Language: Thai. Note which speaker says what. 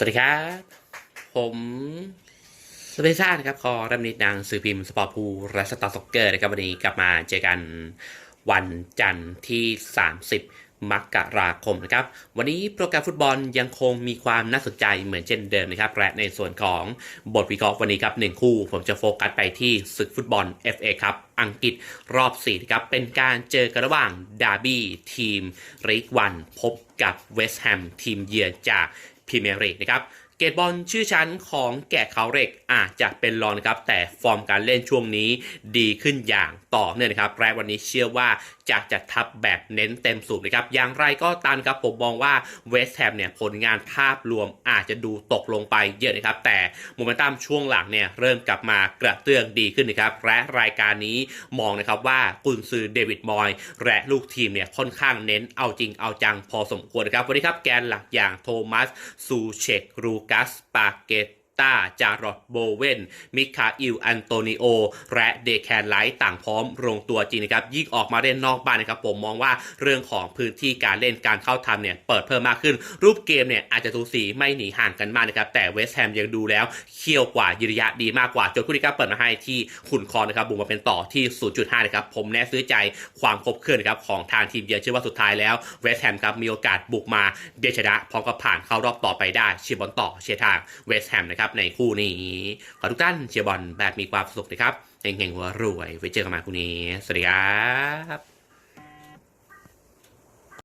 Speaker 1: สวัสดีครับ ผมสเปซ่านะครับคอรัมนิดนางสื่อพิมพ์สปอร์ตพูและสตาร์ซ็อกเกอร์นะครับวันนี้กลับมาเจอกันวันจันทร์ที่ 30 มกราคมนะครับ วันนี้โปรแกรมฟุตบอลยังคงมีความน่าสนใจเหมือนเช่นเดิมนะครับและในส่วนของบทวิเคราะห์วันนี้ครับหนึ่งคู่ ผมจะโฟกัสไปที่ศึกฟุตบอล FA ครับอังกฤษรอบ4นะครับเป็นการเจอกันระหว่างดาร์บี้ทีมรีกวันพบกับเวสต์แฮมทีมเยือนจาก พรีเมียร์ลีกนะครับ เกตบอลชื่อชั้นของแกะเขาเหล็กอาจจะเป็นรองนะครับ แต่ฟอร์มการเล่นช่วงนี้ดีขึ้นอย่างต่อเนื่องนะครับและวันนี้เชื่อว่าจะจัดทัพแบบเน้นเต็มสูบนะครับ อย่างไรก็ตามครับผมมองว่าเวสต์แฮมเนี่ยผลงานภาพรวมอาจจะดูตกลงไปเยอะนะครับ แต่โมเมนตัมช่วงหลังเนี่ยเริ่มกลับมากระเตื้องดีขึ้นนะครับ และรายการนี้มองนะครับว่ากุนซือเดวิดมอยและลูกทีมเนี่ยค่อนข้างเน้นเอาจริงเอาจังพอสมควรนะครับ วันนี้ครับแกนหลักอย่างโทมัสซูเชกรูกัสปาเก ตาจารอดโบเวนมิคาอิลอันโตนิโอ และเดแคนไลท์ต่างพร้อมลงตัวจริงนะครับ ยิ่งออกมาเล่นนอกบ้านนะครับ ผมมองว่าเรื่องของพื้นที่การเล่นการเข้าทำเนี่ยเปิดเพิ่มมากขึ้น รูปเกมเนี่ยอาจจะทูสีไม่หนีห่างกันมากนะครับ แต่เวสต์แฮมยังดูแล้วเคี่ยวกว่ายืนระยะดีมากกว่าจนคู่นี้ก็เปิดมาให้ที่ขุนคอนะครับบุกมาเป็นต่อที่ 0.5 นะครับ ผมแน่ซื้อใจความครบเครื่องนะครับของทางทีมเยือนเชื่อว่าสุดท้ายแล้วเวสต์แฮมครับมีโอกาสบุกมาเดชนะพร้อมกับผ่านเข้ารอบต่อไปได้เชียร์บอลต่อเชียร์ทางเวสต์แฮมนะครับในคู่นี้ ขอทุกท่านเชียร์บอลแบบมีความสุขนะครับเฮงๆหัวรวยไว้เจอกันมาคู่นี้ สวัสดีครับ